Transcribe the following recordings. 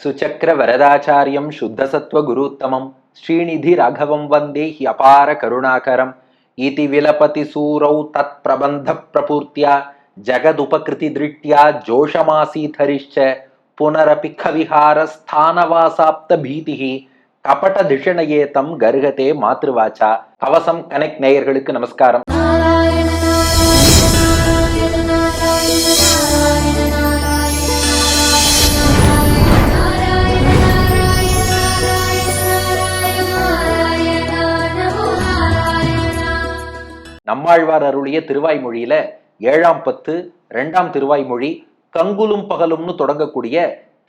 சுச்சக்கர வரதாச்சாரியம் சுத்தசத்வ குருத்தமம். ஸ்ரீநிதி ராகவம் வந்தே he அபார கருணாகரம். இதி விலபதி சூரௌ தத் பிரபந்த பிரபூர்த்தியா. ஜகதுபகிருதி திருஷ்டியா ஜோஷமாசீதரிஷ்ச புனரபி கவிஹார ஸ்தானவாசாப்த பீதிஹி. கபட திஷணையே தம் கருகதே மாத்ருவாச்சா. கவசம் கனெக்ட் நேயர்களுக்கு நமஸ்காரம். நம்மாழ்வார் அருளிய திருவாய்மொழியில ஏழாம் பத்து ரெண்டாம் திருவாய்மொழி கங்குலும் பகலும்னு தொடங்கக்கூடிய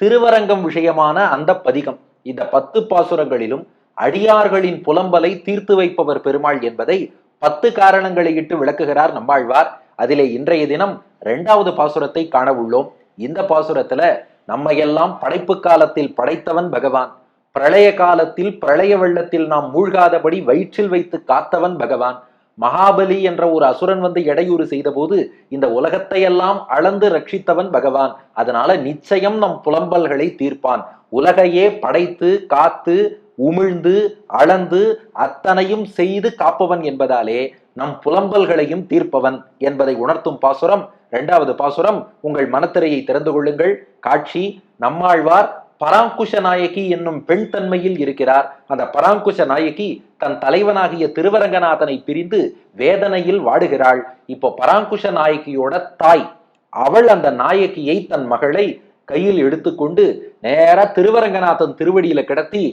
திருவரங்கம் விஷயமான அந்த பதிகம். இந்த பத்து பாசுரங்களிலும் அடியார்களின் புலம்பலை தீர்த்து வைப்பவர் பெருமாள் என்பதை பத்து காரணங்களை இட்டு விளக்குகிறார் நம்மாழ்வார். அதிலே இன்றைய தினம் இரண்டாவது பாசுரத்தை காண உள்ளோம் இந்த பாசுரத்துல நம்மையெல்லாம் படைப்பு காலத்தில் படைத்தவன் பகவான். பிரளய காலத்தில் பிரளய வெள்ளத்தில் நாம் மூழ்காதபடி வயிற்றில் வைத்து காத்தவன் பகவான். மகாபலி என்ற ஒரு அசுரன் வந்து இடையூறு செய்தபோது இந்த உலகத்தையெல்லாம் அளந்து ரட்சித்தவன் பகவான். அதனால நிச்சயம் நம் புலம்பல்களை தீர்ப்பான். உலகையே படைத்து காத்து உமிழ்ந்து அளந்து அத்தனையும் செய்து காப்பவன் என்பதாலே நம் புலம்பல்களையும் தீர்ப்பவன் என்பதை உணர்த்தும் பாசுரம். இரண்டாவது பாசுரம் உங்கள் மனத்திரையை திறந்து கொள்ளுங்கள். காட்சி நம்மாழ்வார் பராங்குஷ நாயகி என்னும் பெண் தன்மையில் இருக்கிறார். அந்த பராங்குஷ நாயகி தன் தலைவனாகிய திருவரங்கநாதனை பிரிந்து வேதனையில் வாடுகிறாள். இப்போ பராங்குஷ நாயகியோட தாய் அவள் அந்த நாயகியை தன் மகளை கையில் எடுத்துக்கொண்டு நேரா திருவரங்கநாதன் திருவடியில கிடத்தி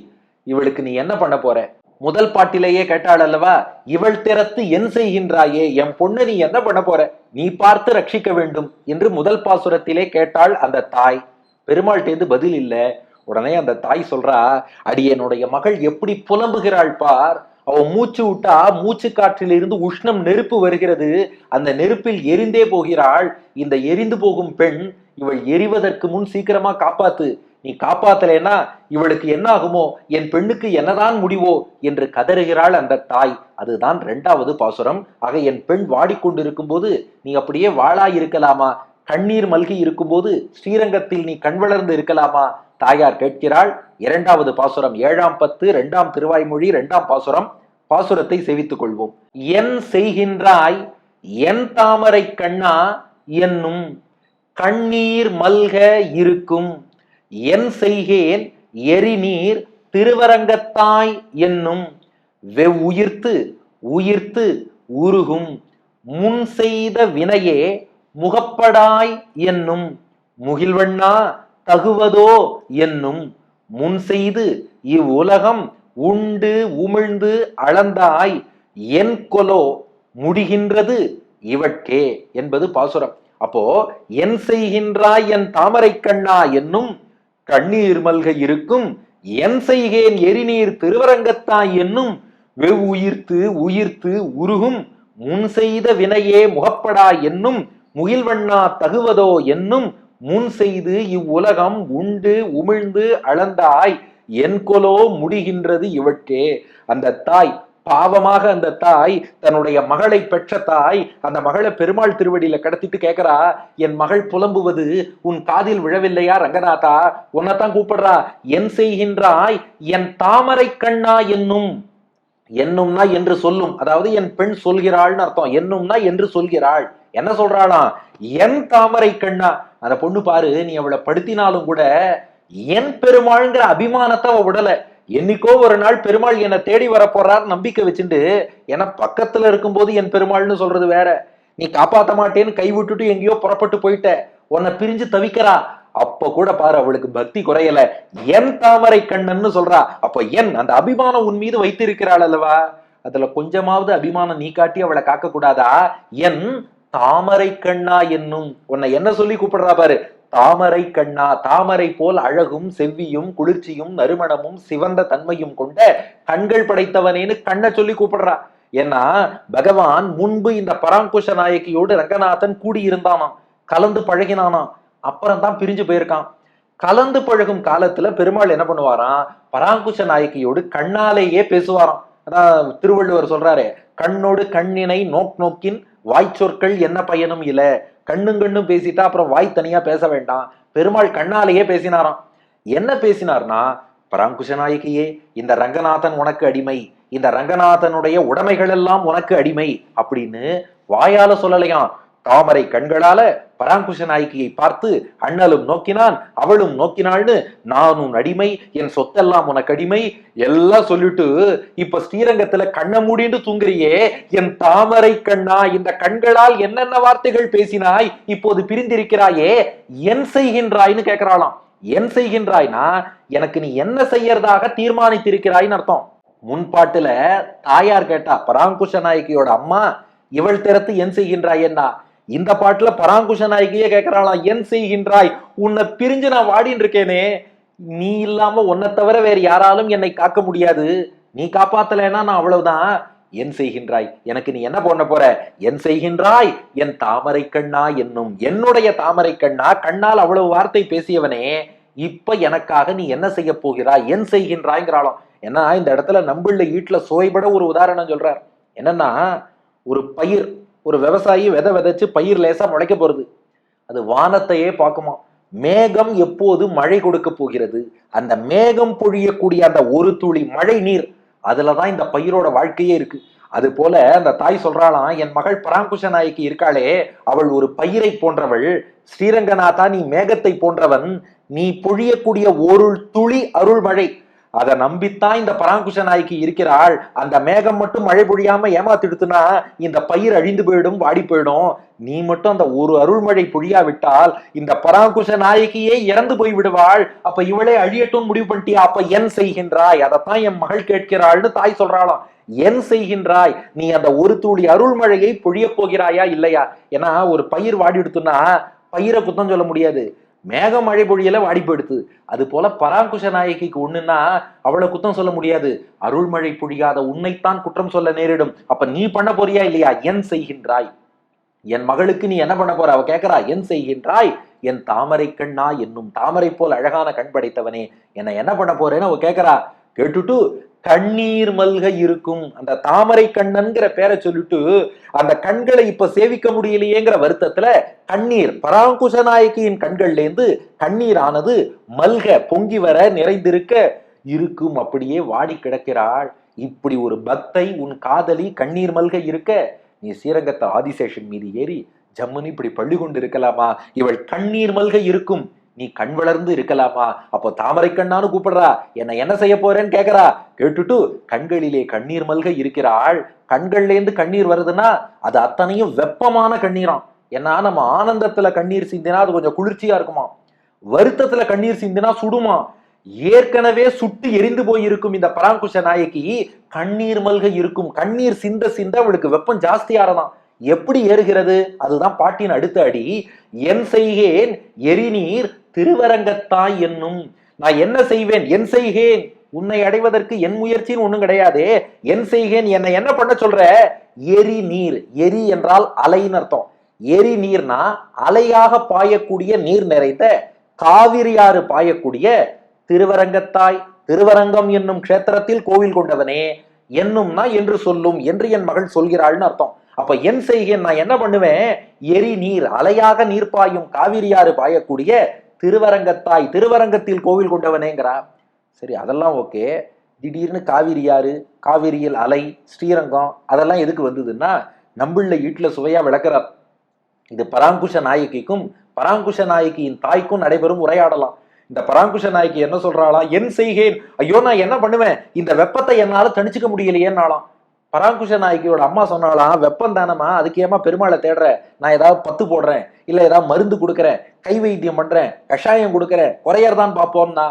இவளுக்கு நீ என்ன பண்ண போற? முதல் பாட்டிலேயே கேட்டாள் அல்லவா இவள் திறத்து என் செய்கின்றாயே என் பொண்ணு நீ என்ன பண்ண போற? நீ பார்த்து ரட்சிக்க வேண்டும் என்று முதல் பாசுரத்திலே கேட்டாள் அந்த தாய். பெருமாள்கிட்டேந்து பதில் இல்ல. உடனே அந்த தாய் சொல்றா அடி என்னுடைய மகள் எப்படி புலம்புகிறாள் பார். அவ மூச்சு விட்டா மூச்சு காற்றிலிருந்து உஷ்ணம் நெருப்பு வருகிறது. அந்த நெருப்பில் எரிந்தே போகிறாள். இந்த எரிந்து போகும் பெண் இவள் எரிவதற்கு முன் சீக்கிரமா காப்பாத்து. நீ காப்பாத்தலைன்னா இவளுக்கு என்ன ஆகுமோ என் பெண்ணுக்கு என்னதான் முடிவோ? என்று கதறுகிறாள் அந்த தாய். அதுதான் இரண்டாவது பாசுரம். ஆக என் பெண் வாடிக்கொண்டிருக்கும் போது நீ அப்படியே வாளா இருக்கலாமா கண்ணீர் மல்கி இருக்கும்போது ஸ்ரீரங்கத்தில் நீ கண் வளர்ந்து இருக்கலாமா? தாயார் கேட்கிறாள். இரண்டாவது பாசுரம் ஏழாம் பத்து இரண்டாம் திருவாய்மொழி இரண்டாம் பாசுரம். பாசுரத்தை செவித்துக் கொள்வோம். என் செய்கின்றாய் என் தாமரை கண்ணா என்னும் கண்ணீர் மல்க இருக்கும். என் செய்கேன் எரிநீர் திருவரங்கத்தாய் என்னும். வெவ்வுயிர்த்து உயிர்த்து உருகும். முன் செய்த வினையே முகப்படாய் என்னும் முகில்வண்ணா தகுவதோ என்னும் முன் செய்து இவ்வுலகம் உண்டு உமிழ்ந்து அளந்தாய் என் கொலோ முடிகின்றது இவட்கே என்பது பாசுரம். அப்போ என் செய்கின்றாய் என் தாமரை கண்ணா என்னும் கண்ணீர் மல்க இருக்கும் என் செய்கேன் எரிநீர் திருவரங்கத்தாய் என்னும் வெவ்வுயிர்த்து உயிர்த்து உருகும் முன் செய்த வினையே முகப்படா என்னும் முகில்வண்ணா தகுவதோ என்னும் முன் செய்து இவ்வுலகம் உண்டு உமிழ்ந்து அளந்தாய். என் கொலோ முடிகின்றது இவற்றே. அந்த தாய் பாவமாக அந்த தாய் தன்னுடைய மகளை பெற்ற தாய் அந்த மகளை பெருமாள் திருவடியில கடத்திட்டு கேட்கறா என் மகள் புலம்புவது உன் காதில் விழவில்லையா ரங்கநாதா? உன்னைத்தான் கூப்பிடுறா. என் செய்கின்றாய். என் தாமரை கண்ணா என்னும் என்னும்னா என்று சொல்லும். அதாவது என் பெண் சொல்கிறாள்னு அர்த்தம். என்னும்னா என்று சொல்கிறாள். என்ன சொல்றாளாம்? என் தாமரை கண்ணா. அந்த பொண்ணு பாரு நீ அவளை படுத்தினாலும் கூட என் பெருமாள்ங்கிற அபிமானத்தை அவ விடல. என்னைக்கோ ஒரு நாள் பெருமாள் என்னை தேடி வர போறார் நம்பிக்கை வச்சுட்டு என பக்கத்துல இருக்கும்போது என் பெருமாள்னு சொல்றது வேற. நீ காப்பாத்த மாட்டேன்னு கை விட்டுட்டு எங்கேயோ புறப்பட்டு போயிட்ட. உன்னை பிரிஞ்சு தவிக்கிறா. அப்ப கூட பாரு அவளுக்கு பக்தி குறையல. என் தாமரை கண்ணன்னு சொல்றா. அப்ப என் அந்த அபிமானம் உன் மீது வைத்திருக்கிறாள் அல்லவா? அதுல கொஞ்சமாவது அபிமானம் நீ காட்டி அவளை காக்க கூடாதா? என் தாமரை கண்ணா என்னும் உன்னை என்ன சொல்லி கூப்பிடுறா பாரு? தாமரை கண்ணா தாமரை போல் அழகும் செவ்வியும் குளிர்ச்சியும் நறுமணமும் சிவந்த தன்மையும் கொண்ட கண்கள் படைத்தவனேன்னு கண்ணை சொல்லி கூப்பிடுறா. ஏன்னா பகவான் முன்பு இந்த பராங்குஷ நாயகியோடு ரங்கநாதன் கூடியிருந்தானாம். கலந்து பழகினானாம். அப்புறம் தான் பிரிஞ்சு போயிருக்கான். கலந்து பழகும் காலத்துல பெருமாள் என்ன பண்ணுவாராம்? பராங்குஷ நாயகியோடு கண்ணாலேயே பேசுவாராம். அதான் திருவள்ளுவர் சொல்றாரு கண்ணோடு கண்ணினை நோக் நோக்கின் வாய்ச்சொற்கள் என்ன பயனும் இல்ல கண்ணும் கண்ணும் பேசிட்டா அப்புறம் வாய் தனியா பேச வேண்டாம். பெருமாள் கண்ணாலேயே பேசினாராம். என்ன பேசினார்னா பராங்குஷ நாயகியே இந்த ரங்கநாதன் உனக்கு அடிமை. இந்த ரங்கநாதனுடைய உடைமைகள் எல்லாம் உனக்கு அடிமை. அப்படின்னு வாயால சொல்லலையாம். தாமரை கண்களால பராங்குஷ நாயகியை பார்த்து அண்ணலும் நோக்கினான் அவளும் நோக்கினாள்னு நான் உன் அடிமை என் சொத்தெல்லாம் உனக்கு அடிமை எல்லாம் சொல்லிட்டு இப்ப ஸ்ரீரங்கத்துல கண்ண மூடின்னு தூங்குறியே என் தாமரை கண்ணா இந்த கண்களால் என்னென்ன வார்த்தைகள் பேசினாய் இப்போது பிரிந்திருக்கிறாயே என் செய்கின்றாய்னு கேக்குறாளாம். என் செய்கின்றாய்னா எனக்கு நீ என்ன செய்யறதாக தீர்மானித்திருக்கிறாய்னு அர்த்தம். முன்பாட்டுல தாயார் கேட்டா பராங்குஷ நாயகியோட அம்மா இவள் திறத்து என் செய்கின்றாய் என்ன இந்த பாட்டுல பராங்குஷ நாயகியே கேட்கிறாளாம் என் செய்கின்றாய். உன்னை பிரிஞ்சு நான் வாடின்னு இருக்கேனே. நீ இல்லாம உன்னை தவிர வேற யாராலும் என்னை காக்க முடியாது. நீ காப்பாத்தலைன்னா நான் அவ்வளவுதான். என் செய்கின்றாய். எனக்கு நீ என்ன பண்ண போற? என் செய்கின்றாய். என் தாமரை கண்ணா என்னும் என்னுடைய தாமரை கண்ணா கண்ணால் அவ்வளவு வார்த்தை பேசியவனே இப்ப எனக்காக நீ என்ன செய்ய போகிறாய்? என் செய்கின்றாய்ங்கிறாளாம். ஏன்னா இந்த இடத்துல நம்பிள்ள வீட்டுல சுவைபட ஒரு உதாரணம் சொல்றார். என்னன்னா ஒரு பயிர் ஒரு விவசாயி விதை விதைச்சு பயிர் லேசா முளைக்க போறது. அது வானத்தையே பார்க்குமா? மேகம் எப்போது மழை கொடுக்க போகிறது? அந்த மேகம் பொழியக்கூடிய அந்த ஒரு துளி மழை நீர் தான் இந்த பயிரோட வாழ்க்கையே இருக்கு. அது போல அந்த தாய் சொல்றாளாம் என் மகள் பராங்குஷ நாயகி இருக்காளே அவள் ஒரு பயிரை போன்றவள். ஸ்ரீரங்கநாதா நீ மேகத்தை போன்றவன். நீ பொழியக்கூடிய ஒரு துளி அருள்மழை. அதை நம்பித்தான் இந்த பராங்குஷ நாய்க்கு இருக்கிறாள் அந்த மேகம் மட்டும் மழை பொழியாம ஏமாத்திடுத்துனா இந்த பயிர் அழிந்து போயிடும் வாடி போயிடும். நீ மட்டும் அந்த ஒரு அருள்மழை பொழியாவிட்டால் இந்த பராங்குஷ நாயகியே இறந்து போய் விடுவாள். அப்ப இவளே அழியட்டும் முடிவு பண்ணிட்டியா? அப்ப என் செய்கின்றாய். அதைத்தான் என் மகள் கேட்கிறாள்னு தாய் சொல்றாளாம். என் செய்கின்றாய். நீ அந்த ஒரு துளி அருள்மழையை பொழிய போகிறாயா இல்லையா? ஏன்னா ஒரு பயிர் வாடி எடுத்துனா பயிரை குத்தம் சொல்ல முடியாது. மேக மழை பொழியல வாடி போயிடுது அது போல பராங்குஷ நாயகிக்கு ஒண்ணுன்னா அவளை குத்தம் சொல்ல முடியாது. அருள்மழை பொழியாத உன்னைத்தான் குற்றம் சொல்ல நேரிடும். அப்ப நீ பண்ண போறியா இல்லையா? என் செய்கின்றாய். என் மகளுக்கு நீ என்ன பண்ண போற? அவ கேக்குறா என் செய்கின்றாய். என் தாமரை கண்ணா என்னும் தாமரை போல் அழகான கண் படைத்தவனே. என்ன என்ன பண்ண போறேன்னு அவ கேக்குறா. கேட்டுட்டு கண்ணீர் மல்க இருக்கும். அந்த தாமரை கண்ணன்கிற பேரை சொல்லிட்டு அந்த கண்களை இப்ப சேவிக்க முடியலையேங்கிற வருத்தத்துல கண்ணீர் பராங்குஷ நாயகியின் கண்கள்ல இருந்து கண்ணீர் ஆனது மல்க பொங்கி வர நிறைந்திருக்க இருக்கும். அப்படியே வாடி கிடக்கிறாள். இப்படி ஒரு பக்தை உன் காதலி கண்ணீர் மல்க இருக்க நீ ஸ்ரீரங்கத்தை ஆதிசேஷன் மீது ஏறி ஜம்முன்னு இப்படி பள்ளி கொண்டு இருக்கலாமா? இவள் கண்ணீர் மல்க இருக்கும். நீ கண் வளர்ந்து இருக்கலாமா? அப்போ தாமரை கண்ணான்னு கூப்பிடுறா. என்ன என்ன செய்ய போறேன்னு கேக்குறா. கேட்டுட்டு கண்களிலே கண்ணீர் மல்க இருக்கிறாள் கண்கள்ல இருந்து கண்ணீர் வருதுன்னா அது அத்தனையும் வெப்பமான கண்ணீராம். ஏன்னா நம்ம ஆனந்தத்துல கண்ணீர் சிந்தினா அது கொஞ்சம் குளிர்ச்சியா இருக்குமா? வருத்தத்துல கண்ணீர் சிந்தினா சுடுமா? ஏற்கனவே சுட்டு எரிந்து போய் இருக்கும் இந்த பராங்குஷ நாயகி கண்ணீர் மல்க இருக்கும். கண்ணீர் சிந்த சிந்த அவளுக்கு வெப்பம் ஜாஸ்தியாரதான் எப்படி ஏறுகிறது? அதுதான் பாட்டின் அடுத்த அடி. என் செய்கேன் எரிநீர் திருவரங்கத்தாய் என்னும் நான் என்ன செய்வேன்? என் செய்கேன். உன்னை அடைவதற்கு என் முயற்சின்னு ஒண்ணும் கிடையாதே. என் செய்கேன். என்னை என்ன பண்ண சொல்ற? எரி நீர் எரி என்றால் அலைன்னு அர்த்தம். எரி நீர்னா அலையாக பாயக்கூடிய நீர் நிறைந்த காவிரியாறு பாயக்கூடிய திருவரங்கத்தாய். திருவரங்கம் என்னும் க்ஷேத்திரத்தில் கோவில் கொண்டவனே. என்னும்னா என்று சொல்லும் என்று என் மகள் சொல்கிறாள்னு அர்த்தம். அப்ப என் செய்கேன் நான் என்ன பண்ணுவேன்? எரி நீர் அலையாக நீர் பாயும் காவிரியாறு பாயக்கூடிய திருவரங்கத்தாய் திருவரங்கத்தில் கோவில் கொண்டவனேங்கிறா. சரி அதெல்லாம் ஓகே. திடீர்னு காவிரியாறு காவிரியில் அலை ஸ்ரீரங்கம் அதெல்லாம் எதுக்கு வந்ததுன்னா நம்பிள்ள வீட்டில் சுவையாக விளக்குறார். இது பராங்குஷ நாயகிக்கும் பராங்குஷ நாயகியின் தாய்க்கும் நடைபெறும் உரையாடலாம். இந்த பராங்குஷ நாயகி என்ன சொல்றாளா? என் செய்கேன். ஐயோ நான் என்ன பண்ணுவேன்? இந்த வெப்பத்தை என்னால் தணிச்சுக்க முடியலையேன்னாலாம் பராங்குஷ நாயகியோட அம்மா சொன்னாலாம் வெப்பம் தானம்மா அதுக்கு ஏமா பெருமாளை தேடுற? நான் ஏதாவது பத்து போடுறேன் இல்ல ஏதாவது மருந்து கொடுக்குறேன் கை வைத்தியம் பண்றேன் கஷாயம் கொடுக்குறேன் குறையறதான் பார்ப்போம்னா?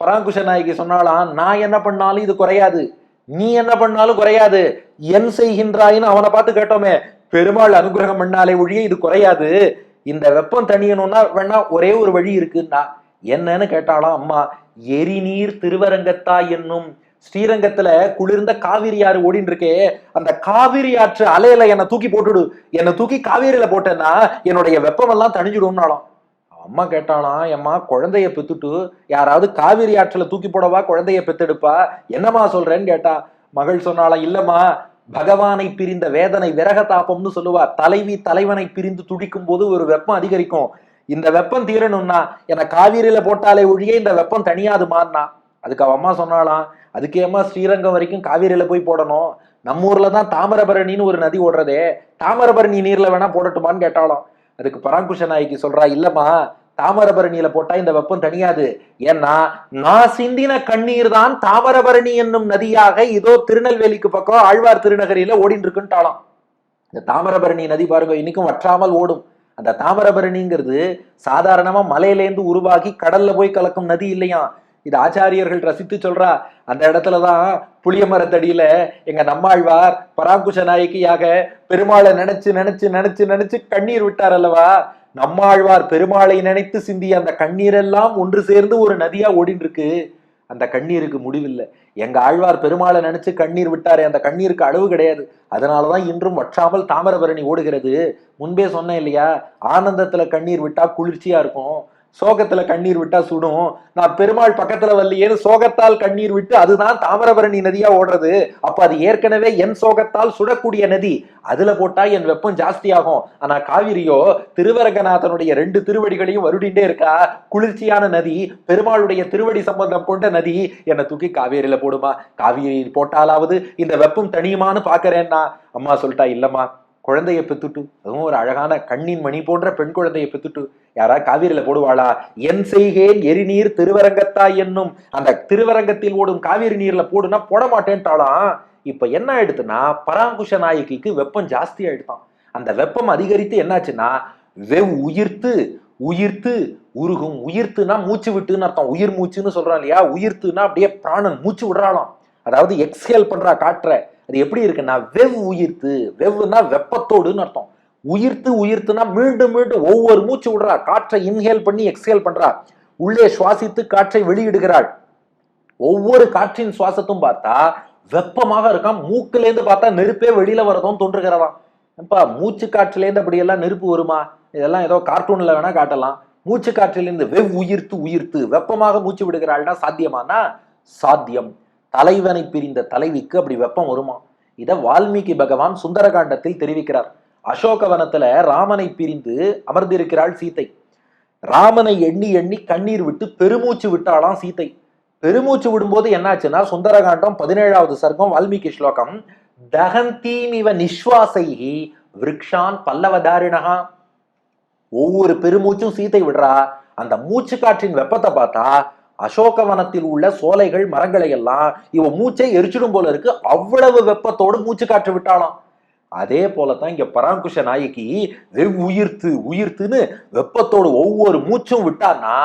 பராங்குஷ நாயகி சொன்னாலாம் நான் என்ன பண்ணாலும் இது குறையாது. நீ என்ன பண்ணாலும் குறையாது. என் செய்கின்றாயின்னு அவனை பார்த்து கேட்டோமே பெருமாள் அனுகிரகம் பண்ணாலே ஒழிய இது குறையாது. இந்த வெப்பம் தணியணும்னா வேணா ஒரே ஒரு வழி இருக்குன்னா என்னன்னு கேட்டாலாம் அம்மா எரிநீர் திருவரங்கத்தா என்னும் ஸ்ரீரங்கத்துல குளிர்ந்த காவிரி ஆறு ஓடின்னு இருக்கே அந்த காவிரி ஆற்று அலையில என்னை தூக்கி போட்டுடு என்னை தூக்கி காவேரியில போட்டேன்னா என்னுடைய வெப்பமெல்லாம் தணிஞ்சிடும்னாலும் அம்மா கேட்டாலாம் எம்மா குழந்தைய பெத்துட்டு யாராவது காவிரி ஆற்றுல தூக்கி போடவா? குழந்தைய பெத்தெடுப்பா? என்னம்மா சொல்றேன்னு கேட்டா மகள் சொன்னாலாம் இல்லம்மா பகவானை பிரிந்த வேதனை விரக தாபம்னு சொல்லுவா. தலைவி தலைவனை பிரிந்து துடிக்கும் போது ஒரு வெப்பம் அதிகரிக்கும். இந்த வெப்பம் தீரணும்னா என காவிரியில போட்டாலே ஒழிய இந்த வெப்பம் தனியாதுமான்னா அதுக்கு அவ அம்மா சொன்னாலாம் அதுக்கு ஏம்மா ஸ்ரீரங்கம் வரைக்கும் காவேரியில் போய் போடணும். நம்ம ஊர்ல தான் தாமிரபரணின்னு ஒரு நதி ஓடுறதே. தாமிரபரணி நீரில் வேணா போடட்டுமான்னு கேட்டாலும் அதுக்கு பராங்குஷ நாய்க்கு சொல்றா இல்லம்மா தாமரபரணியில் போட்டால் இந்த வெப்பம் தனியாது ஏன்னா நான் சிந்தின கண்ணீர் தான் தாமரபரணி என்னும் நதியாக இதோ திருநெல்வேலிக்கு பக்கம் ஆழ்வார் திருநகரியில ஓடிட்டு இருக்குன்ட்டாலாம் இந்த தாமரபரணி நதி பாருங்க இன்னைக்கும் வற்றாமல் ஓடும். அந்த தாமரபரணிங்கிறது சாதாரணமா மலையிலேருந்து உருவாகி கடல்ல போய் கலக்கும் நதி இல்லையா இது ஆச்சாரியர்கள் ரசித்து சொல்றா அந்த இடத்துலதான் புளிய மரத்தடியில எங்க நம்மாழ்வார் பராங்குஷ நாயகியாக பெருமாளை நினைச்சு நினைச்சு நினைச்சு நினைச்சு கண்ணீர் விட்டார் அல்லவா? நம்மாழ்வார் பெருமாளை நினைத்து சிந்திய அந்த கண்ணீரெல்லாம் ஒன்று சேர்ந்து ஒரு நதியா ஓடின்னு இருக்கு அந்த கண்ணீருக்கு முடிவில்லை. எங்க ஆழ்வார் பெருமாளை நினைச்சு கண்ணீர் விட்டாரே அந்த கண்ணீருக்கு அளவு கிடையாது. அதனாலதான் இன்றும் வற்றாமல் தாமிரபரணி ஓடுகிறது. முன்பே சொன்னேன் இல்லையா ஆனந்தத்துல கண்ணீர் விட்டா குளிர்ச்சியா இருக்கும். சோகத்துல கண்ணீர் விட்டா சுடும். நான் பெருமாள் பக்கத்துல வரலையேன்னு சோகத்தால் கண்ணீர் விட்டு அதுதான் தாமிரபரணி நதியா ஓடுறது. அப்ப அது ஏற்கனவே என் சோகத்தால் சுடக்கூடிய நதி. அதுல போட்டா என் வெப்பம் ஜாஸ்தியாகும். ஆனா காவிரியோ திருவரங்கநாதனுடைய ரெண்டு திருவடிகளையும் வருடிண்டே இருக்கா? குளிர்ச்சியான நதி பெருமாளுடைய திருவடி சம்பந்தம் கொண்ட நதி என்னை தூக்கி காவேரியில போடுமா? காவிரி போட்டாலாவது இந்த வெப்பம் தனியுமான்னு பாக்குறேன்னா. அம்மா சொல்லிட்டா இல்லம்மா குழந்தைய பெத்துட்டு அதுவும் ஒரு அழகான கண்ணின் மணி போன்ற பெண் குழந்தைய பெத்துட்டு யாரா காவிரியில போடுவாளா? என் செய்கேன் எரிநீர் திருவரங்கத்தாய் என்னும் அந்த திருவரங்கத்தில் ஓடும் காவிரி நீர்ல போடுனா போட மாட்டேன்ட்டாளாம் இப்ப என்ன ஆயிடுதுன்னா பராங்குஷ நாயகிக்கு வெப்பம் ஜாஸ்தி ஆயிடுதான். அந்த வெப்பம் அதிகரித்து என்னாச்சுன்னா வெவ் உயிர்த்து உயிர்த்து உருகும் உயிர்த்துனா மூச்சு விட்டுன்னு அர்த்தம். உயிர் மூச்சுன்னு சொல்றான் இல்லையா? உயிர்த்துனா அப்படியே பிராணன் மூச்சு விடுறாளாம். அதாவது எக்ஸ்ஹேல் பண்றா காற்ற அது எப்படி இருக்குன்னா வெவ் உயிர்த்து வெவ்னா வெப்பத்தோடுன்னு அர்த்தம். உயிர்த்து உயிர்த்துனா மீண்டும் மீண்டும் ஒவ்வொரு மூச்சு விடுறா. காற்றை இன்ஹேல் பண்ணி எக்ஸ்ஹேல் பண்றா. உள்ளே சுவாசித்து காற்றை வெளியிடுகிறாள். ஒவ்வொரு காற்றின் சுவாசத்தும் பார்த்தா வெப்பமாக இருக்கான் மூக்குலேருந்து பார்த்தா நெருப்பே வெளியில வரதும் தோன்றுகிறதாம் அப்பா மூச்சு காற்றுலேருந்து அப்படியெல்லாம் நெருப்பு வருமா? இதெல்லாம் ஏதோ கார்ட்டூன்ல வேணா காட்டலாம். மூச்சு காற்றிலிருந்து வெவ் உயிர்த்து உயிர்த்து வெப்பமாக மூச்சு விடுகிறாள்னா சாத்தியமானா? சாத்தியம். தலைவனை பிரிந்த தலைவிக்கு அப்படி வெப்பம் வருமா? இத வால்மீகி பகவான் சுந்தரகாண்டத்தில் தெரிவிக்கிறார். அசோகவனத்துல ராமனை பிரிந்து அமர்ந்திருக்கிறாள் சீத்தை ராமனை எண்ணி எண்ணி கண்ணீர் விட்டு பெருமூச்சு விட்டாளாம் சீதை. பெருமூச்சு விடும்போது என்னாச்சுன்னா சுந்தரகாண்டம் பதினேழாவது சர்க்கம் வால்மீகி ஸ்லோகம் தகந்தீமிவ நிஸ்வாசைகி விரக்ஷான் பல்லவதாரிணகா ஒவ்வொரு பெருமூச்சும் சீதை விடுறா. அந்த மூச்சு காற்றின் வெப்பத்தை பார்த்தா அசோகவனத்தில் உள்ள சோலைகள் மரங்களை எல்லாம் இவ மூச்சை எரிச்சிடும் போல இருக்கு. அவ்வளவு வெப்பத்தோடு மூச்சு காற்று விட்டாளாம். அதே போலதான் இங்க பராங்குஷ நாயகி வெவ் உயிர்த்து உயிர்த்துன்னு வெப்பத்தோடு ஒவ்வொரு மூச்சும் விட்டான்னா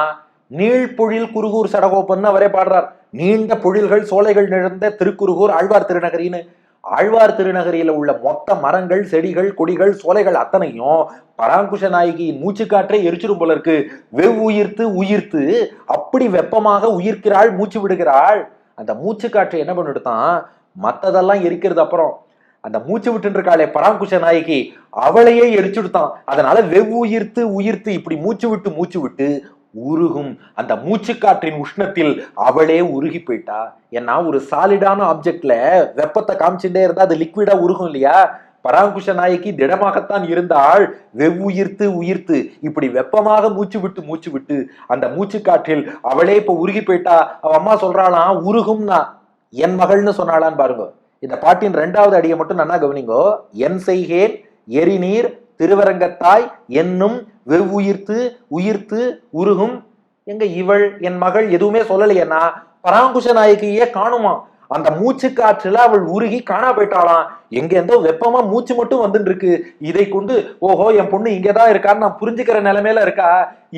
நீழ்பொழில் குருகூர் சடகோப்பன்னு அவரே பாடுறார். நீண்ட பொழில்கள் சோலைகள் நிழந்த திருக்குருகூர் ஆழ்வார் திருநகரின்னு. ஆழ்வார் திருநகரியில் உள்ள மொத்த மரங்கள் செடிகள் கொடிகள் சோலைகள் அத்தனையும் பராங்குஷ நாயகியின் மூச்சுக்காற்றை எரிச்சிடும் போல இருக்கு. வெவ் உயிர்த்து உயிர்த்து அப்படி வெப்பமாக உயிர்க்கிறாள் மூச்சு விடுகிறாள். அந்த மூச்சு காற்றை என்ன பண்ணிடுதான் மற்றதெல்லாம் எரிக்கிறது அப்புறம். அந்த மூச்சு விட்டு இருக்காளே பராங்குஷ நாயகி அவளையே எரிச்சுடுத்தான் அதனால வெவ் உயிர்த்து உயிர்த்து இப்படி மூச்சு விட்டு மூச்சு விட்டு உருகும். அந்த மூச்சுக்காற்றின் உஷ்ணத்தில் அவளே உருகி போயிட்டா. ஏன்னா ஒரு சாலிடான ஆப்ஜெக்ட்ல வெப்பத்தை காமிச்சுட்டே இருந்தா அது லிக்விடா உருகும் இல்லையா? பராங்குஷ நாயகி திடமாகத்தான் இருந்தால் வெவ்வுயிர்த்து உயிர்த்து. இப்படி வெப்பமாக மூச்சு விட்டு மூச்சு விட்டு அந்த மூச்சு காற்றில் அவளே இப்ப உருகி போயிட்டா. அவ அம்மா சொல்றாளாம் உருகும்னா. என் மகள்னு சொன்னாளான்னு பாருங்க. இந்த பாட்டின் ரெண்டாவது அடியை மட்டும் நன்னா கவனிங்கோ. என் செய்கேன் எரிநீர் திருவரங்கத்தாய் என்னும் வெவ்வுயிர்த்து உயிர்த்து உருகும். எங்க இவள் என் மகள் எதுவுமே சொல்லலையேன்னா பராங்குஷ நாயகியே காணுமா? அந்த மூச்சு காற்றுல அவள் உருகி காணா போயிட்டாளாம். எங்க இருந்தோ வெப்பமா மூச்சு மட்டும் வந்துட்டு இருக்கு இதை கொண்டு ஓஹோ என் பொண்ணு இங்கதான் இருக்கான்னு நான் புரிஞ்சுக்கிற நிலைமையில இருக்கா?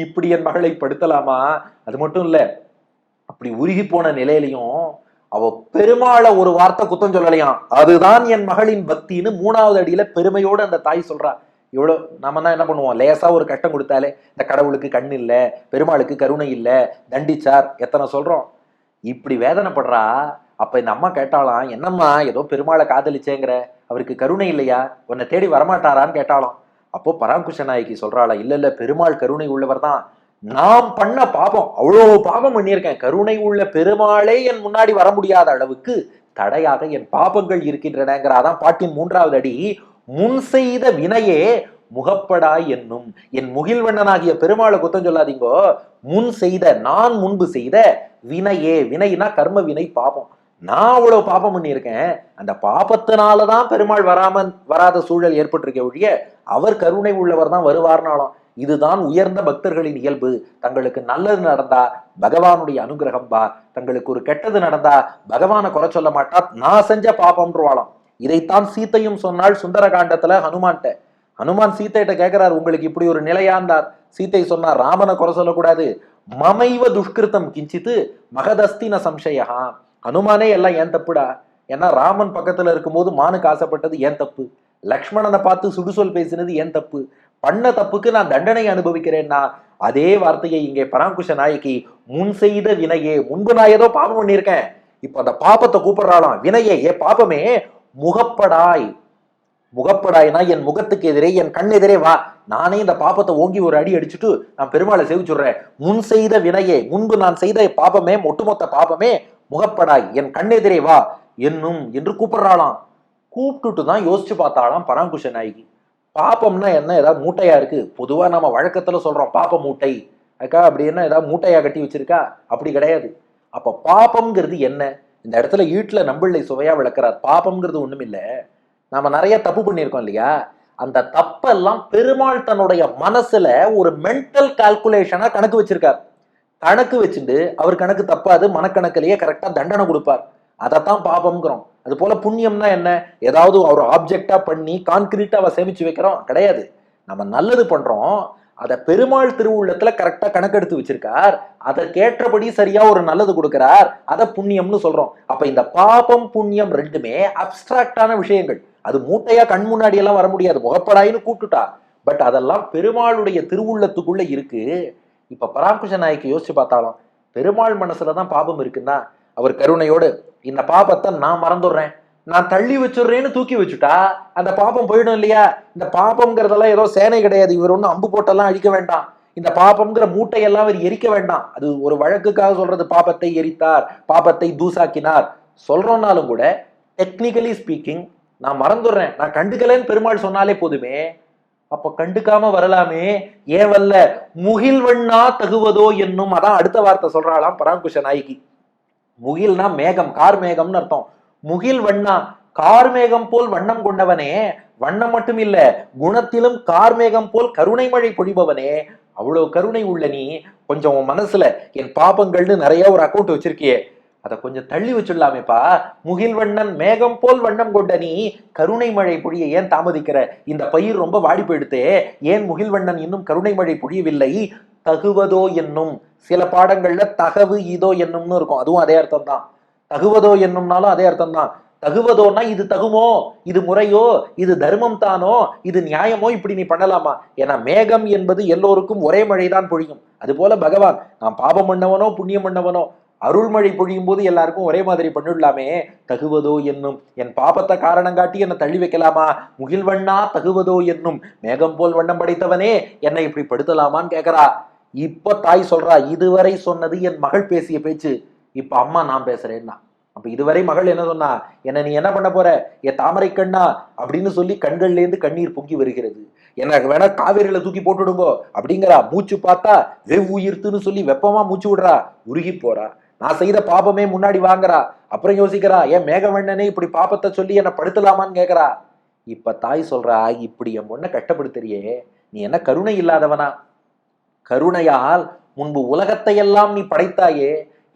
இப்படி என் மகளை படுத்தலாமா? அது மட்டும் இல்ல அப்படி உருகி போன நிலையிலையும் அவ பெருமாளை ஒரு வார்த்தை குத்தம் சொல்லலையாம். அதுதான் என் மகளின் பக்தின்னு மூணாவது அடியில பெருமையோடு அந்த தாய் சொல்றா. இவ்வளோ நம்ம தான் என்ன பண்ணுவோம்? லேசாக ஒரு கஷ்டம் கொடுத்தாலே இந்த கடவுளுக்கு கண் இல்லை பெருமாளுக்கு கருணை இல்லை தண்டிச்சார் எத்தனை சொல்கிறோம் இப்படி வேதனைப்படுறா அப்போ இந்த அம்மா கேட்டாலாம் என்னம்மா ஏதோ பெருமாளை காதலிச்சேங்கிற அவருக்கு கருணை இல்லையா? உன்னை தேடி வரமாட்டாரான்னு கேட்டாலும் அப்போ பராங்குஷ நாயகி சொல்றாளா இல்ல இல்ல பெருமாள் கருணை உள்ளவர் தான். நாம் பண்ண பாபம் அவ்வளோ பாபம் பண்ணியிருக்கேன். கருணை உள்ள பெருமாளே என் முன்னாடி வர முடியாத அளவுக்கு தடையாக என் பாபங்கள் இருக்கின்றனங்கிறாதான் பாட்டின் மூன்றாவது அடி. முன் செய்த வினையே முகப்படாய் என்னும். என் முகில்வண்ணனாகிய பெருமாளை குத்தம் சொல்லாதீங்கோ. முன் செய்த நான் முன்பு செய்த வினையே வினைனா கர்ம வினை பாபம். நான் அவ்வளவு பாபம் பண்ணியிருக்கேன். அந்த பாபத்தினாலதான் பெருமாள் வராம வராத சூழல் ஏற்பட்டிருக்க ஒழிய அவர் கருணை உள்ளவர் தான் வருவார்னாலும் இதுதான் உயர்ந்த பக்தர்களின் இயல்பு. தங்களுக்கு நல்லது நடந்தா பகவானுடைய அனுகிரகம் பா. தங்களுக்கு ஒரு கெட்டது நடந்தா பகவானை குறை சொல்ல மாட்டா நான் செஞ்ச பாபம்ன்றவாளாம். இதைத்தான் சீத்தையும் சொன்னாள் சுந்தரகாண்டத்துல ஹனுமான்ட்ட. ஹனுமான் சீத்தையிட்ட கேட்கிறார் உங்களுக்கு இப்படி ஒரு நிலையாண்டார் சீத்தை சொன்னார் ராமனை குறை சொல்லக்கூடாது. மமைவ துஷ்கிருத்தம் கிஞ்சித்து மகதஸ்தின சம்சயா. ஹனுமானே எல்லாம் ஏன் தப்புடா? ஏன்னா ராமன் பக்கத்துல இருக்கும்போது மானுக்கு ஆசைப்பட்டது ஏன் தப்பு? லக்ஷ்மணனை பார்த்து சுடுசொல் பேசினது ஏன் தப்பு? பண்ண தப்புக்கு நான் தண்டனை அனுபவிக்கிறேன்னா? அதே வார்த்தையை இங்கே பராங்குஷ நாயகி முன் செய்த வினையே. முன்பு நான் ஏதோ பாபம் பண்ணியிருக்கேன். இப்ப அந்த பாபத்தை கூப்பிடுறாளாம். வினையே ஏ பாபமே முகப்படாய். முகப்படாய்னா என் முகத்துக்கு எதிரே என் கண் எதிரே வா. நானே இந்த பாப்பத்தை ஓங்கி ஒரு அடி அடிச்சுட்டு நான் பெருமாளை சேவிச்சுடுறேன். முன் செய்த வினையே முன்பு நான் செய்த பாபமே ஒட்டுமொத்த பாபமே முகப்படாய். என் கண் எதிரே வா. என்னும் என்று கூப்பிடுறாளாம். கூப்பிட்டுட்டு தான் யோசிச்சு பார்த்தாளாம் பராங்குஷ நாயகி. பாப்பம்னா என்ன? ஏதாவது மூட்டையா இருக்கு? பொதுவா நம்ம வழக்கத்துல சொல்றோம் பாப்ப மூட்டை. அக்கா அப்படி என்ன? ஏதாவது மூட்டையா கட்டி வச்சிருக்கா? அப்படி கிடையாது. அப்ப பாப்பம்ங்கிறது என்ன? இந்த இடத்துல ஈட்டில் நம்பிள்ளை சுவையா விளக்குறார். பாப்பம்ங்கிறது ஒன்றும் இல்லை. நாம நிறைய தப்பு பண்ணியிருக்கோம் இல்லையா? அந்த தப்பெல்லாம் பெருமாள் தன்னுடைய மனசுல ஒரு மென்டல் கால்குலேஷனா கணக்கு வச்சிருக்கார். கணக்கு வச்சுட்டு அவர் கணக்கு தப்பாது மனக்கணக்கிலேயே கரெக்டா தண்டனை கொடுப்பார். அதைத்தான் பாபம்ங்கிறோம். அது போல புண்ணியம்னா என்ன? ஏதாவது ஒரு ஆப்ஜெக்டா பண்ணி கான்கிரீட்டா அவ சேமிச்சு வைக்கிறோம். கிடையாது. நம்ம நல்லது பண்றோம். அதை பெருமாள் திருவுள்ளத்துல கரெக்டா கணக்கெடுத்து வச்சிருக்கார். அதற்கேற்றபடி சரியா ஒரு நல்லது கொடுக்கிறார். அதை புண்ணியம்னு சொல்றோம். அப்ப இந்த பாபம் புண்ணியம் ரெண்டுமே அப்டிராக்டான விஷயங்கள். அது மூட்டையா கண் முன்னாடி எல்லாம் வர முடியாது. முகப்படாயின்னு கூப்பிட்டுட்டா. பட் அதெல்லாம் பெருமாளுடைய திருவுள்ளத்துக்குள்ள இருக்கு. இப்ப பராங்குஷ நாய்க்கு யோசிச்சு பார்த்தாலும் பெருமாள் மனசுலதான் பாபம் இருக்குன்னா அவர் கருணையோடு இந்த பாபத்தை நான் மறந்துடுறேன். நான் தள்ளி வச்சுடுறேன்னு தூக்கி வச்சுட்டா அந்த பாப்பம் போயிடும் இல்லையா? இந்த பாப்பம்ங்கிறதெல்லாம் ஏதோ சேனை கிடையாது. இவர் ஒன்றும் அம்பு போட்டெல்லாம் அழிக்க வேண்டாம். இந்த பாப்பம்ங்கிற மூட்டையெல்லாம் அவர் எரிக்க வேண்டாம். அது ஒரு வழக்குக்காக சொல்றது பாபத்தை எரித்தார் பாபத்தை தூசாக்கினார். சொல்றோம்னாலும் கூட டெக்னிக்கலி ஸ்பீக்கிங் நான் மறந்துடுறேன். நான் கண்டுக்கலன்னு பெருமாள் சொன்னாலே போதுமே. அப்ப கண்டுக்காம வரலாமே. ஏன் வல்ல முகில்வண்ணா தகுவதோ என்னும் அதான் அடுத்த வார்த்தை சொல்றாளாம் பராங்குஷ நாயகி. முகில்னா மேகம் கார் மேகம்னு அர்த்தம். முகில் வண்ணா கார் மேகம் போல் வண்ணம் கொண்டவனே வண்ணம் மட்டும் இல்ல குணத்திலும் கார்மேகம் போல் கருணை மழை பொழிபவனே அவ்வளவு கருணை உள்ள நீ கொஞ்சம் உன் மனசுல என் பாபங்கள்னு நிறைய ஒரு அக்கௌண்ட் வச்சிருக்கியே அதை கொஞ்சம் தள்ளி வச்சிடலாமேப்பா. முகில் வண்ணன் மேகம் போல் வண்ணம் கொண்ட நீ கருணை மழை பொழிய ஏன் தாமதிக்கிற? இந்த பயிர் ரொம்ப வாடி போயிடுத்தே ஏன் முகில் வண்ணன் இன்னும் கருணை மழை பொழியவில்லை? தகுவதோ என்னும் சில பாடங்கள்ல தகவு இதோ என்னும்னு இருக்கும் அதுவும் அதே அர்த்தம் தான் தகுவதோ என்னும்னாலும் அதே அர்த்தம் தான் தகுவதோன்னா இது தகுமோ இது முறையோ இது தர்மம் தானோ இது நியாயமோ இப்படி நீ பண்ணலாமா? ஏன்னா மேகம் என்பது எல்லோருக்கும் ஒரே மழைதான் பொழியும். அது போல பகவான் நான் பாபம் பண்ணவனோ புண்ணியம் பண்ணவனோ அருள்மழை பொழியும் போது எல்லாருக்கும் ஒரே மாதிரி பண்ணிடலாமே. தகுவதோ என்னும் என் பாபத்தை காரணம் காட்டி என்னை தள்ளி வைக்கலாமா? முகில்வண்ணா தகுவதோ என்னும் மேகம் போல் வண்ணம் படைத்தவனே என்னை இப்படி படுத்தலாமான்னு கேக்குறா. இப்ப தாய் சொல்றா இதுவரை சொன்னது என் மகள் பேசிய பேச்சு. இப்ப அம்மா நான் பேசுறேன்னா. அப்ப இதுவரை மகள் என்ன சொன்னா என்ன நீ என்ன பண்ண போற? என் தாமரை கண்ணா? அப்படின்னு சொல்லி கண்கள்ல இருந்து கண்ணீர் பொங்கி வருகிறது. எனக்கு வேணா காவேரியில தூக்கி போட்டுடுங்கோ. அப்படிங்கிறா மூச்சு பார்த்தா வெவ் உயிர்த்துன்னு சொல்லி வெப்பமா மூச்சு விடுறா. உருகி போறா. நான் செய்த பாபமே முன்னாடி வாங்குறா. அப்புறம் யோசிக்கிறா ஏன் மேகவண்ணனே இப்படி பாபத்தை சொல்லி என்னை படுத்தலாமான்னு கேக்குறா? இப்ப தாய் சொல்றா இப்படி என் பொண்ணை கஷ்டப்படுத்துறியே. நீ என்ன கருணை இல்லாதவனா? கருணையால் முன்பு உலகத்தை எல்லாம் நீ படைத்தாயே.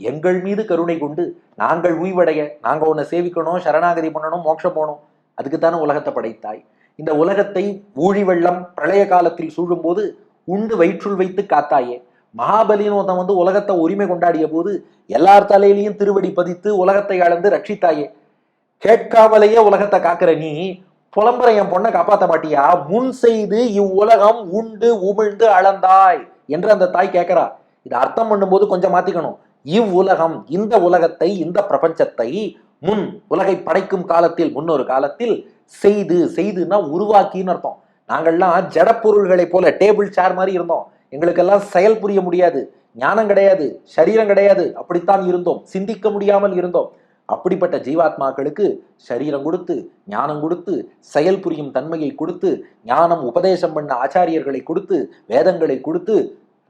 எங்கள் மீது கருணை கொண்டு நாங்கள் உய்வடைய நாங்கள் உன்னை சேவிக்கணும் சரணாகதி பண்ணணும் மோட்சம் போகணும். அதுக்கு தானே உலகத்தை படைத்தாய். இந்த உலகத்தை ஊழி வெள்ளம் பிரளய காலத்தில் சூழும்போது உண்டு வயிற்றுள் வைத்து காத்தாயே. மகாபலின்னு ஒருத்தன் வந்து உலகத்தை உரிமை கொண்டாடிய போது எல்லார் தலையிலையும் திருவடி பதித்து உலகத்தை அளந்து ரட்சித்தாயே. கேட்காமலேயே உலகத்தை காக்கிற நீ புலம்புற என் பொண்ணை காப்பாத்த மாட்டியா? முன் செய்து இவ்வுலகம் உண்டு உமிழ்ந்து அளந்தாய் என்று அந்த தாய் கேட்கிறா. இதை அர்த்தம் பண்ணும்போது கொஞ்சம் மாத்திக்கணும். இவ்வுலகம் இந்த உலகத்தை இந்த பிரபஞ்சத்தை முன் உலகை படைக்கும் காலத்தில் முன்னொரு காலத்தில் செய்து செய்துன்னா உருவாக்கின்னு அர்த்தம். நாங்கள்லாம் ஜடப்பொருள்களை போல டேபிள் சேர் மாதிரி இருந்தோம். எங்களுக்கெல்லாம் செயல் புரிய முடியாது. ஞானம் கிடையாது. சரீரம் கிடையாது. அப்படித்தான் இருந்தோம். சிந்திக்க முடியாமல் இருந்தோம். அப்படிப்பட்ட ஜீவாத்மாக்களுக்கு சரீரம் கொடுத்து ஞானம் கொடுத்து செயல் புரியும் தன்மையை கொடுத்து ஞானம் உபதேசம் பண்ண ஆச்சாரியர்களை கொடுத்து வேதங்களை கொடுத்து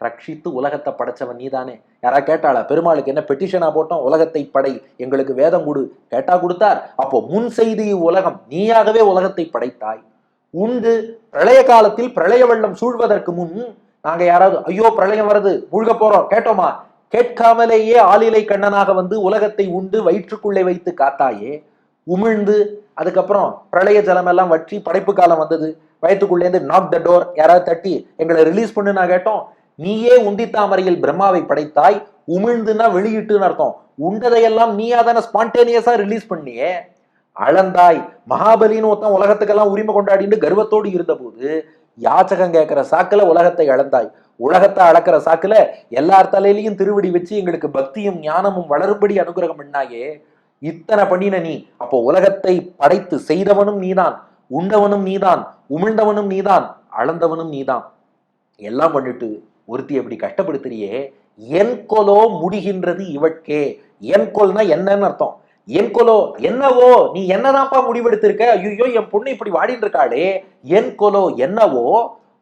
ரட்சித்து உலகத்தை படைச்சவன் நீதானே. யாரா கேட்டாளா? பெருமாளுக்கு என்ன பெட்டிஷனா போட்டோம்? உலகத்தை படை. எங்களுக்கு வேதம் கொடு. கேட்டா கொடுத்தார். அப்போ முன் செய்தி உலகம் நீயாகவே உலகத்தை படைத்தாய். உண்டு பிரளய காலத்தில் பிரளய வெள்ளம் சூழ்வதற்கு முன் நாங்க யாராவது ஐயோ பிரளயம் வருது மூழ்க போறோம். கேட்டோமா? கேட்காமலேயே ஆளிலை கண்ணனாக வந்து உலகத்தை உண்டு வயிற்றுக்குள்ளே வைத்து காத்தாயே. உமிழ்ந்து அதுக்கப்புறம் பிரளய ஜலம் எல்லாம் வற்றி படைப்பு காலம் வந்தது. வயிற்றுக்குள்ளேருந்து நாக் த டோர் யாராவது தட்டி எங்களை ரிலீஸ் பண்ணு நான் கேட்டோம். நீயே உந்தித்தாமரையில் பிரம்மாவை படைத்தாய் உமிழ்ந்துன்னா வெளியிட்டுன்னு அர்த்தம். உண்டதையெல்லாம் நீயா தானே ஸ்பான்டேனியஸா ரிலீஸ் பண்ணியே? அளந்தாய் மகாபலின்னு ஒருத்தன் உலகத்துக்கெல்லாம் உரிமை கொண்டாடிட்டு கர்வத்தோடு இருந்தபோது யாச்சகம் கேட்கிற சாக்கில் உலகத்தை அளந்தாய். உலகத்தை அளக்கிற சாக்கில் எல்லார் தலையிலையும் திருவடி வச்சு எங்களுக்கு பக்தியும் ஞானமும் வளரும்படி அனுகிரகம் பண்ணாயே. இத்தனை பண்ணின நீ. அப்போ உலகத்தை படைத்து செய்தவனும் நீதான் உண்டவனும் நீதான் உமிழ்ந்தவனும் நீதான் அளந்தவனும் நீதான். எல்லாம் பண்ணிட்டு ஒருத்தி எப்படி கஷ்டப்படுத்துறியே என் கொலோ முடிகின்றது இவட்கே. என் கொல்னா என்னன்னு அர்த்தம். என் கொலோ என்னவோ நீ என்னதான்ப்பா முடிவெடுத்திருக்க? ஐயோ என் பொண்ணு இப்படி வாடிட்டு இருக்காளே என் கொலோ என்னவோ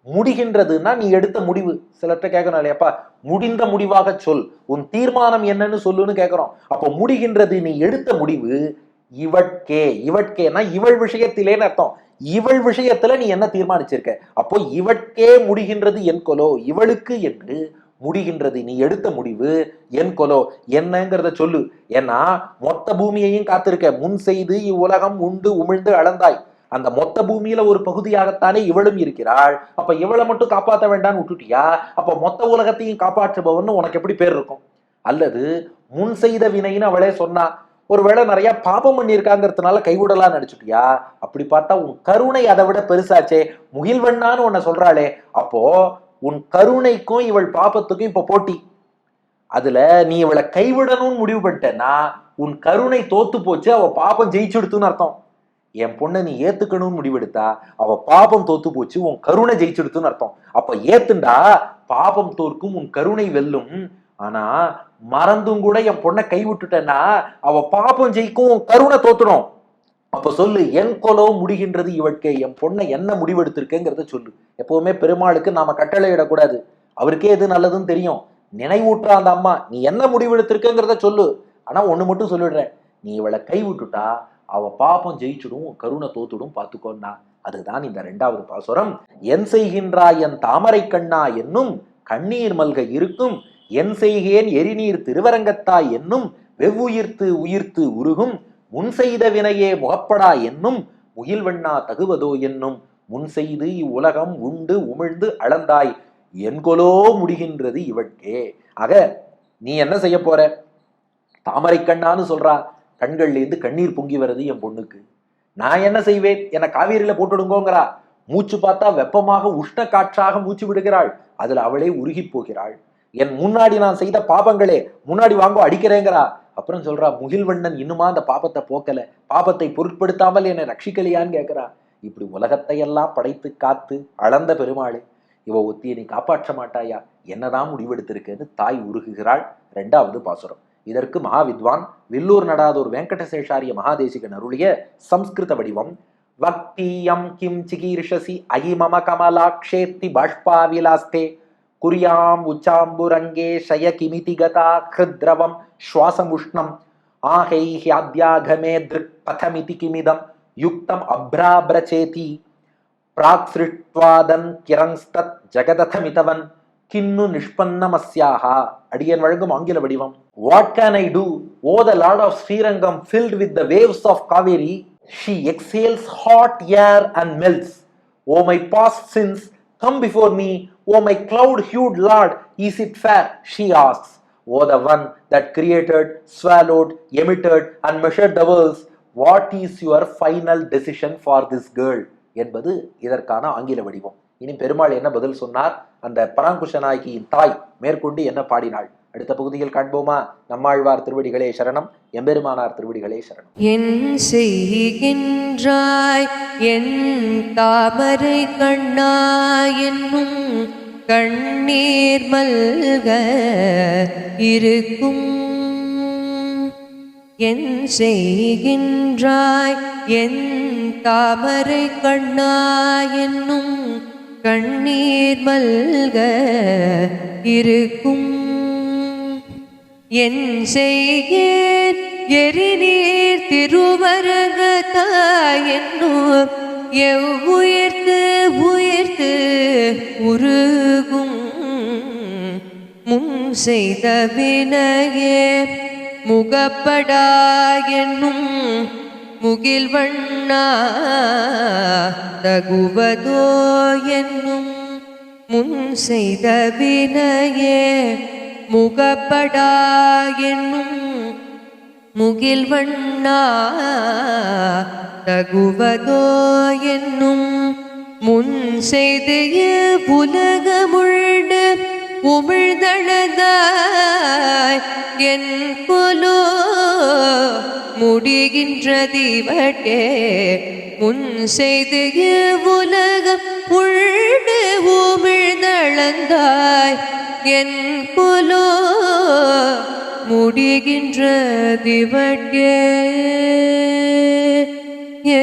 முடிகின்றதுன்னா நீ எடுத்த முடிவு. சிலர்கிட்ட கேட்கணும் இல்லையாப்பா முடிந்த முடிவாக சொல். உன் தீர்மானம் என்னன்னு சொல்லுன்னு கேட்கிறோம் அப்போ முடிகின்றது நீ எடுத்த முடிவு இவட்கே. இவட்கேனா இவள் விஷயத்திலேன்னு அர்த்தம். இவள் விஷயத்துல நீ என்ன தீர்மானிச்சிருக்க? அப்போ இவட்கே முடிகின்றது என் கொலோ இவளுக்கு என்று முடிகின்றது நீ எடுத்த முடிவு என் கொலோ. என்னங்கிறத சொல்லு. ஏன்னா மொத்த பூமியையும் காத்திருக்க. முன் செய்து இவ்வுலகம் உண்டு உமிழ்ந்து அளந்தாய். அந்த மொத்த பூமியில ஒரு பகுதியாகத்தானே இவளும் இருக்கிறாள். அப்ப இவளை மட்டும் காப்பாற்ற வேண்டாம்னு விட்டுட்டியா? அப்ப மொத்த உலகத்தையும் காப்பாற்றுபவன் உனக்கு எப்படி பேர் இருக்கும்? அல்லது முன் செய்த வினைன்னு அவளே சொன்னா ஒருவேளை நிறைய பாபம் பண்ணியிருக்காங்கிறதுனால கைவிடலாம் நினைச்சுட்டியா? அப்படி பார்த்தா உன் கருணை அதை விட பெருசாச்சே. முகில்வண்ணான்னு உன்னை சொல்றாளே. அப்போ உன் கருணைக்கும் இவள் பாபத்துக்கும் இப்ப போட்டி. அதுல நீ இவளை கைவிடணும்னு முடிவு பண்ணிட்டேன்னா உன் கருணை தோத்து போச்சு அவ பாபம் ஜெயிச்சுடுத்துன்னு அர்த்தம். என் பொண்ணை நீ ஏத்துக்கணும்னு முடிவெடுத்தா அவ பாபம் தோத்து போச்சு உன் கருணை ஜெயிச்சுடுத்துன்னு அர்த்தம். அப்ப ஏத்துண்டா பாபம் தோற்கும் உன் கருணை வெல்லும் ஆனா மறந்தும் கூட என் பொண்ணை கை விட்டுட்டேன்னா அவ பாபம் ஜெயிக்கும் கருணை தோத்துடும். அப்ப சொல்லு என் கொலோ முடிகின்றது இவட்கே என் பொண்ணை என்ன முடிவெடுத்திருக்கேங்கிறத சொல்லு. எப்பவுமே பெருமாளுக்கு நாம கட்டளையிடக்கூடாது அவருக்கே எது நல்லதுன்னு தெரியும். நினைவூட்டுற அந்த அம்மா நீ என்ன முடிவெடுத்திருக்கேங்கிறத சொல்லு. ஆனா ஒண்ணு மட்டும் சொல்லிடுறேன். நீ இவளை கை விட்டுட்டா அவ பாப்பம் ஜெயிச்சுடும் கருணை தோத்துடும் பார்த்துக்கோன்னா அதுதான் இந்த ரெண்டாவது பாசுரம். என் செய்கின்றா என் தாமரை கண்ணா என்னும் கண்ணீர் மல்க இருக்கும் என் செய்கேன் எரிநீர் திருவரங்கத்தாய் என்னும் வெவ்வுயிர்த்து உயிர்த்து உருகும் முன் செய்த வினையே முகப்படா என்னும் முகில்வண்ணா தகுவதோ என்னும் முன் செய்து இவ்வுலகம் உண்டு உமிழ்ந்து அளந்தாய் என்கொலோ முடிகின்றது இவட்கே ஆக நீ என்ன செய்ய போற? தாமரை கண்ணான்னு சொல்றா. கண்கள்லேருந்து கண்ணீர் பொங்கி வருது என் பொண்ணுக்கு. நான் என்ன செய்வேன்? என்னை காவேரியில போட்டுடுங்கோங்கிறா. மூச்சு பார்த்தா வெப்பமாக உஷ்ண காற்றாக மூச்சு விடுகிறாள். அதில் அவளே உருகி போகிறாள். என் முன்னாடி நான் செய்த பாபங்களே முன்னாடி வாங்கோ அடிக்கிறேங்கிறா. அப்புறம் சொல்றா முகில்வண்ணன் இன்னுமா அந்த பாபத்தை போக்கல. பாபத்தை பொருட்படுத்தாமல் என்னை ரட்சிக்கலையான்னு கேட்கிறா இப்படி உலகத்தை எல்லாம் படைத்து காத்து அளந்த பெருமாள் இவ ஒத்தியை நீ காப்பாற்ற மாட்டாயா? என்னதான் முடிவெடுத்திருக்குன்னு தாய் உருகுகிறாள் ரெண்டாவது பாசுரம். இதற்கு மகாவித்வான் வில்லூர் நடாதூர் வெங்கடசேஷாரிய மகாதேசிகன் அருளிய சம்ஸ்கிருத வடிவம். வக்தியம் கிம் சிகீர்ஷசி அயி மம கமலாக்ஷேத்தி பாஷ்பாவிலாஸ்தே. குறியாம் உச்சாம்புரங்கே ஷய கிமிதி கதா ஹிருத்ரவம் சுவாசமுஷ்ணம் ஆகை ஹியாத்யாகமே திருக் பதமிதி கிமிதம் யுக்தம் அப்ராபிரச்சேதி பிராக் சிருஷ்டுவாதன் கிரங்ஸ்தத் ஜெகததமிதவன் கின்னு நிஷ்பன்னமஸ்யாகா அடியன் வழங்கும் ஆங்கில வடிவம். What can I do O the Lord of Srirangam filled with the waves of Kaveri. She exhales hot air and melts O my past sins come before me O my cloud hued Lord is it fair she asks. O the one that created swallowed emitted and measured the worlds. What is your final decision for this girl என்பது இதற்கான ஆங்கில வடிவம். இனி பெருமாள் என்ன பதில் சொன்னார்? அந்த பராங்குஷ நாயகியின் தாய் மேற்கொண்டு என்ன பாடினாள்? அடுத்த பகுதியில் காண்போமா? நம்மாழ்வார் திருவடிகளே சரணம் எம்பெருமானார் திருவடிகளே சரணம். என் செய்கின்றாய் என் தாமரை கண்ணா என்னும் கண்ணீர் மல்க இருக்கும். என் செய்கின்றாய் என் தாமரை கண்ணா என்னும் கண்ணீர் மல்க இருக்கும். என் செய்கேன் எரிநீர் திருவரங்கத்தாய் என்னும் உயர்த்து உயிர்த்து உருகும். முன் செய்த வினையே முகப்படா என்னும் முகில் வண்ணா தகுவதோ என்னும் முன் செய்த வினையே முகப்படா என்னும் முகில் வண்ணா தகுவதோ என்னும் முன் செய்திய உலகமுழ்டு உமிழ்தளதாய் என் கொலோ முடிகின்ற தீவட்டே முன் செய்திய உலகம் உழ்டு உமிழ்ந்தளந்தாய் என் குலோ முடிகின்ற திவட்கே ஏ